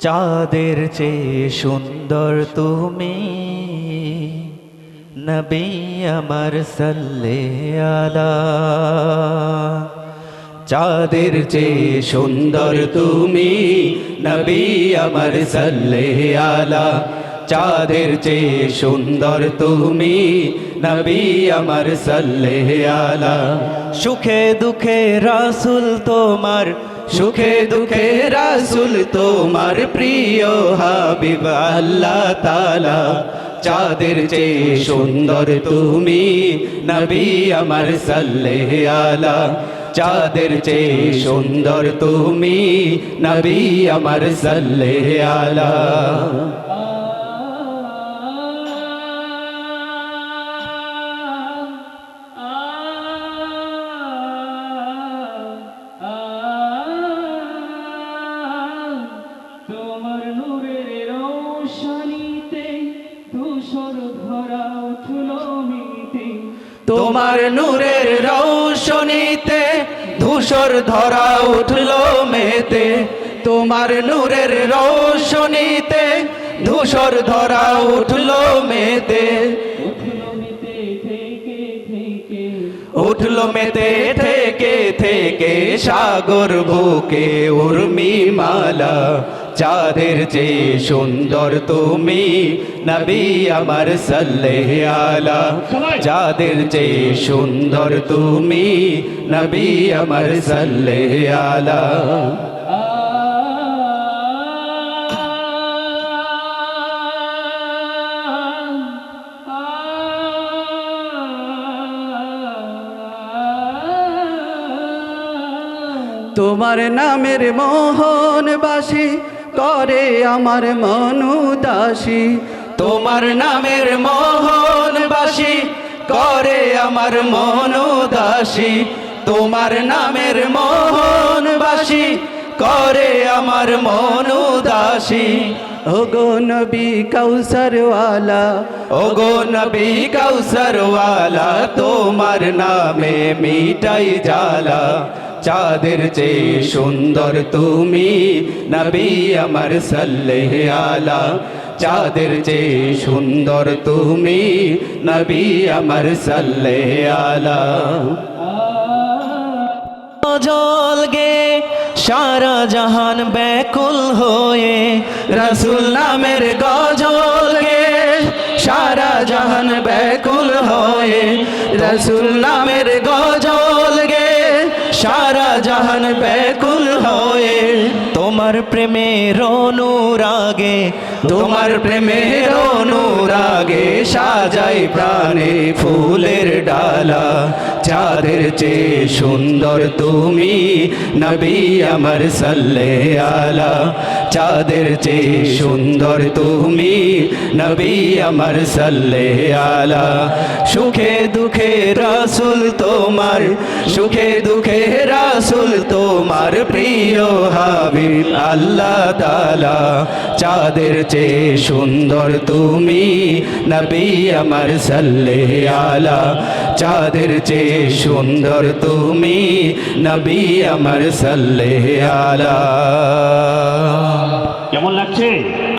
চাঁদের চেয়ে সুন্দর তুমি। নবী আমার সাল্লে আলা। চাঁদের চেয়ে সুন্দর তুমি, নবী আমার সাল্লে আলা। চাঁদের চেয়ে সুন্দর তুমি, নবী আমার সাল্লে আলা। সুখে দুঃখে রাসুল তোমার সুখে দুঃখে রাসুল তোমার প্রিয় হাবিব আল্লাহ তালা চাঁদের চেয়ে সুন্দর তুমি নবী আমার সাল্লে আলা চাঁদের চেয়ে সুন্দর তুমি নবী আমার সাল্লে আলা ধূসর ধরা উঠল মিতে তোমার নূরের রৌশনীতে ধূসর ধরা উঠল মেতে। তোমার নূরের রৌশনীতে ধূসর ধরা উঠল মেতে। উঠল মিতে থেকে থেকে উঠল মেতে থেকে থেকে সাগর বুকে উর্মি মালা চাঁদের চেয়ে সুন্দর তুমি নবী আমার সাল্লে আলা। চাঁদের চেয়ে সুন্দর তুমি নবী আমার সাল্লে আলা। তোমার নামের মোহন বাসি করে আমার মনুদাসী। তোমার নামের মোহন বাসি করে আমার মনুদাসী। তোমার নামের মোহন বাসি করে আমার মনুদাসী। ওগো নবী কৌসরওয়ালা ওগো নবী কৌসরওয়ালা তোমার নামে মিটাই জালা চাঁদের চেয়ে সুন্দর তুমি নবী আমার সাল্লে আলা। চাঁদের চেয়ে সুন্দর তুমি নবী আমার সাল্লে আলা। জল গে সারা জাহান ব্যাকুল হয়ে রসুল নামের গজল গে সারা জাহান ব্যাকুল হয়ে রসুল নামের গজল জাহান ব্যাকুল হয়ে। তোমার প্রেমের অনুরাগে, তোমার প্রেমের অনুরাগে সাজাই প্রাণে ফুলের ডালা। চাঁদের চেয়ে সুন্দর তুমি নবী আমার সাল্লে আলা চাঁদের চেয়ে সুন্দর তুমি নবী আমার সাল্লে আলা সুখে দুঃখে রাসুল তোমার, সুখে দুঃখে প্রিয় হাবিব, আল্লাহ তালা চাঁদের চেয়ে সুন্দর তুমি, নবী আমার সাল্লে আলা। চাঁদের চেয়ে সুন্দর তুমি, নবী আমার সাল্লে আলা। কেমন লাগছে?